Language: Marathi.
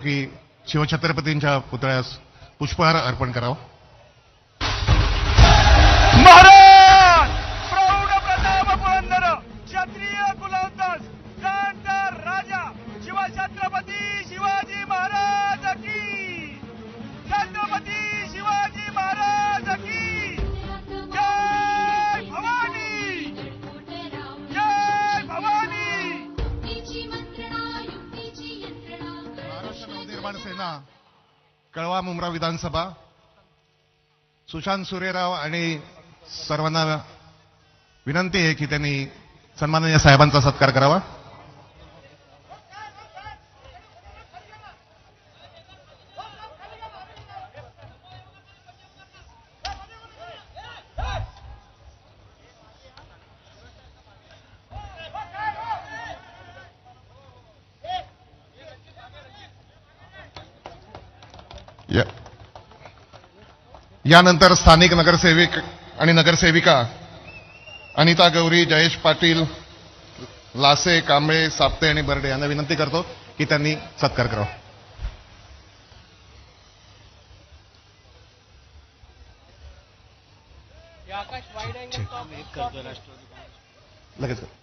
की शिवछत्रपतींच्या पुतळ्यास पुष्पहार अर्पण करावा. महाराष्ट्र सेना कळवा मुंब्रा विधानसभा सुशांत सूर्यराव आणि सर्वांना विनंती आहे की त्यांनी सन्माननीय साहेबांचा सत्कार करावा. यानंतर स्थानिक नगरसेवक आणि नगरसेविका अनिता गौरी जयेश पाटील लासे कांबळे साप्ते आणि बर्डे यांना विनंती करतो की त्यांनी सत्कार करावा. लगेच कर.